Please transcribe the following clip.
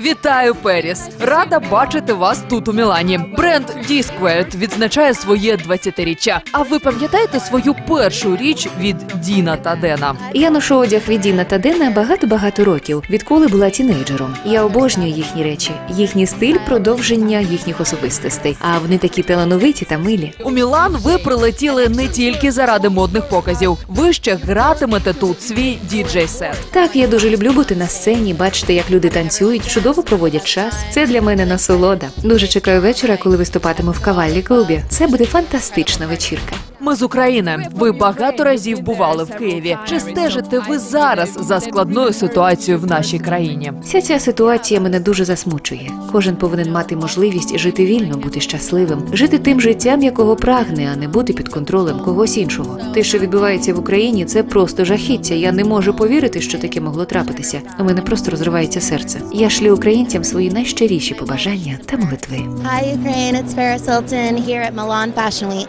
Вітаю, Періс! Рада бачити вас тут у Мілані. Бренд Disquared відзначає своє 20-річчя. А ви пам'ятаєте свою першу річ від Діна та Дена? Я ношу одяг від Діна та Дена багато-багато років, відколи була тінейджером. Я обожнюю їхні речі, їхній стиль продовження їхніх особистостей. А вони такі талановиті та милі. У Мілан ви прилетіли не тільки заради модних показів. Ви ще гратимете тут свій діджей-сет. Так, я дуже люблю бути на сцені, бачити, як люди танцюють, чудово проводять час. Це для мене насолода. Дуже чекаю вечора, коли виступатиму в кавальні клубі. Це буде фантастична вечірка. Ми з України. Ви багато разів бували в Києві. Чи стежите ви зараз за складною ситуацією в нашій країні? Вся ця ситуація мене дуже засмучує. Кожен повинен мати можливість жити вільно, бути щасливим, жити тим життям, якого прагне, а не бути під контролем когось іншого. Те, що відбувається в Україні, це просто жахіття. Я не можу повірити, що таке могло трапитися. У мене просто розривається серце. Я шлю українцям свої найщиріші побажання та молитви. Hi, Ukraine. It's Paris Hilton here at Milan Fashion Week.